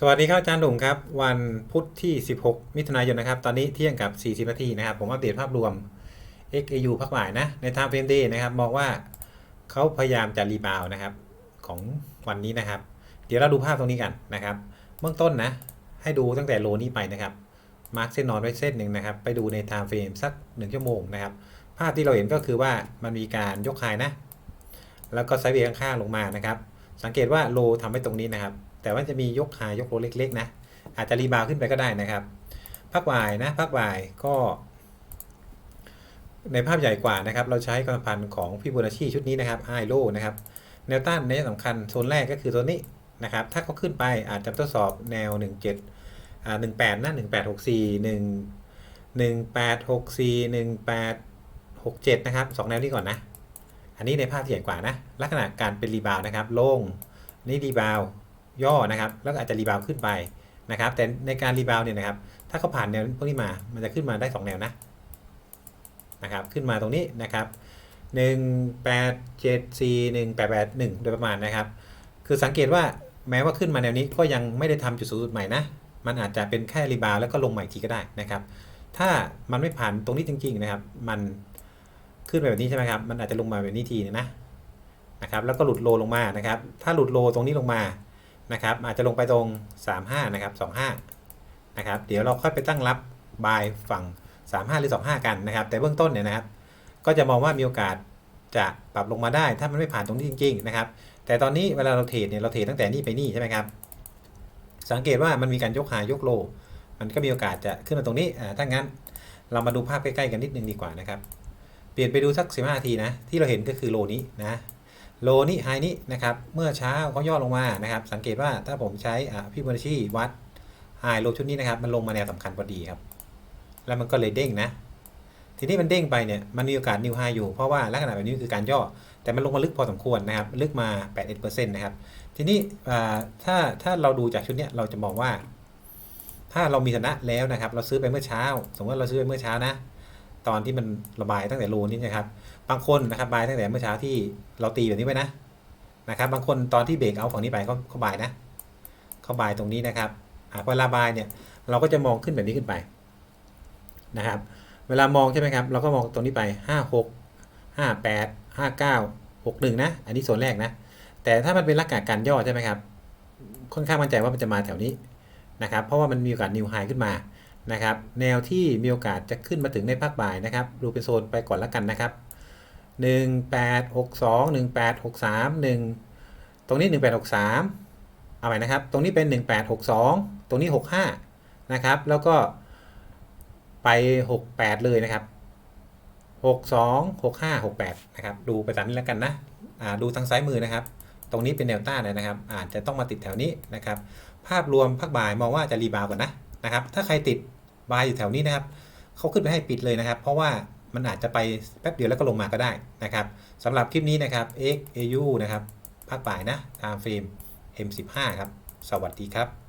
สวัสดีครับอาจารย์หนุ่มครับ วันพุธที่ 16 มิถุนายนนะครับ ตอนนี้เที่ยงกับ 40 นาทีนะครับ ผมอัปเดตภาพรวม XAU พักบ่ายนะ ในทางเฟรมดย์นะครับ มองว่าเขาพยายามจะรีบาวด์นะครับ ของวันนี้นะครับ เดี๋ยวเราดูภาพตรงนี้กันนะครับเบื้องต้นนะ ให้ดูตั้งแต่โลนี้ไปนะครับ มาร์คเส้นนอนไว้เส้นหนึ่งนะครับ ไปดูในไทม์เฟรมสัก 1 ชั่วโมงนะครับ ภาพที่เราเห็นก็คือว่ามันมีการยกไฮนะ แล้วก็ไซด์เวย์ข้างๆลงมานะครับ สังเกตว่าโลทำไว้ตรงนี้นะครับ แต่ว่าจะมียกหายกโลเล็กๆนะ อาจจะรีบาวขึ้นไปก็ได้นะครับ พักวายนะ พักวายก็ ในภาพใหญ่กว่านะครับ เราใช้กำลังพันของฟิโบนัชชีชุดนี้นะครับไอโลนะครับ แนวต้านในยสำคัญโซนแรกก็คือตัวนี้นะครับ ถ้าเขาขึ้นไปอาจจะทดสอบแนว 17อ่า18นะ1864 1 1864 1867 นะครับสองแนวนี้ก่อนนะ อันนี้ในภาพที่ใหญ่กว่านะ ลักษณะการเป็นรีบาวนะครับ โลงนี่รีบาว ย่อนะครับ แล้วก็อาจจะรีบาวขึ้นไปนะครับ แต่ในการรีบาวเนี่ยนะครับ ถ้าเขาผ่านแนวพวกนี้มา มันจะขึ้นมาได้ 2 แนวนะนะครับ ขึ้นมาตรงนี้นะครับ1 8 7 4 1 8 8 1 โดยประมาณนะครับ คือสังเกตว่าแม้ว่าขึ้นมาแนวนี้ก็ยังไม่ได้ทำจุดสูงสุดใหม่นะ มันอาจจะเป็นแค่รีบาวแล้วก็ลงใหม่ทีก็ได้นะครับ ถ้ามันไม่ผ่านตรงนี้จริง ๆ นะครับ มันขึ้นไปแบบนี้ใช่ไหมครับ มันอาจจะลงมาแบบนี้ทีนึงนะนะครับ แล้วก็หลุดโลลงมานะครับ ถ้าหลุดโลตรงนี้ลงมา นะครับอาจจะลงไปตรง 35 นะครับ 25 นะครับ เดี๋ยวเราค่อยไปตั้งรับบายฝั่ง 35 หรือ 25 กันนะครับ แต่เบื้องต้นเนี่ยนะครับ ก็จะมองว่ามีโอกาสจะปรับลงมาได้ ถ้ามันไม่ผ่านตรงนี้จริง ๆ นะครับ แต่ตอนนี้เวลาเราเทรดเนี่ยเราเทรดตั้งแต่นี่ไปนี่ใช่ไหมครับ สังเกตว่ามันมีการยกหายกโล มันก็มีโอกาสจะขึ้นมาตรงนี้อ่าถ้างั้นเรามาดูภาพใกล้ๆกันนิดนึงดีกว่านะครับ เปลี่ยนไปดูสัก 15นาทีนะ ที่เราเห็นก็คือโลนี้นะ โลนี้ไฮนี้นะครับ เมื่อเช้าเขาย่อลงมานะครับ สังเกตว่าถ้าผมใช้พี่บริชีวัดไฮโลชุดนี้นะครับ มันลงมาแนวสำคัญพอดีครับ แล้วมันก็เลยเด้งนะ ทีนี้มันเด้งไปเนี่ย มันมีโอกาสนิวไฮอยู่ เพราะว่าลักษณะแบบนี้คือการย่อ แต่มันลงมาลึกพอสมควรนะครับ ลึกมา81%นะครับ ทีนี้ถ้าถ้าเราดูจากชุดนี้เราจะมองว่า ถ้าเรามีชนะแล้วนะครับ เราซื้อไปเมื่อเช้า สมมติว่าเราซื้อไปเมื่อเช้านะ ตอนที่มันระบายตั้งแต่โลนี้นะครับ บางคนนะครับบายตั้งแต่เมื่อเช้าที่เราตีแบบนี้ไปนะนะครับ บางคนตอนที่เบรกเอาฝั่งนี้ไปเขาเขาบายนะเขาบายตรงนี้นะครับอ่าเวลาบายเนี่ยเราก็จะมองขึ้นแบบนี้ขึ้นไปนะครับ เวลามองใช่ไหมครับ เราก็มองตรงนี้ไป 5 6 5 8 5 9 6 1นะอันนี้ส่วนแรกนะ แต่ถ้ามันเป็นลักษณะการย่อใช่ไหมครับค่อนข้างมั่นใจว่ามันจะมาแถวนี้นะครับ เพราะว่ามันมีโอกาสนิวไฮขึ้นมา นะครับแนวที่มีโอกาสจะขึ้นมาถึงในภาคบ่ายนะครับ ดูเป็นโซนไปก่อนแล้วกันนะครับ 1862 1863 1 ตรงนี้ 1863 เอาใหม่นะครับ ตรงนี้เป็น 1862 ตรงนี้ 65 นะครับ แล้วก็ไป 68 เลยนะครับ 62 65 68 นะครับ ดูไปตามนี้แล้วกันนะดูทางซ้ายมือนะครับ ตรงนี้เป็นแนวต้านเลยนะครับ อาจจะต้องมาติดแถวนี้นะครับ ภาพรวมภาคบ่ายมองว่าจะรีบาวก่อนนะนะครับ ถ้าใครติด บายอยู่แถวนี้นะครับเขาขึ้นไปให้ปิดเลยนะครับ เพราะว่ามันอาจจะไปแป๊บเดียวแล้วก็ลงมาก็ได้นะครับสำหรับคลิปนี้นะครับ XAU นะครับภาคป่ายนะตามฟิล์ม M15 ครับ สวัสดีครับ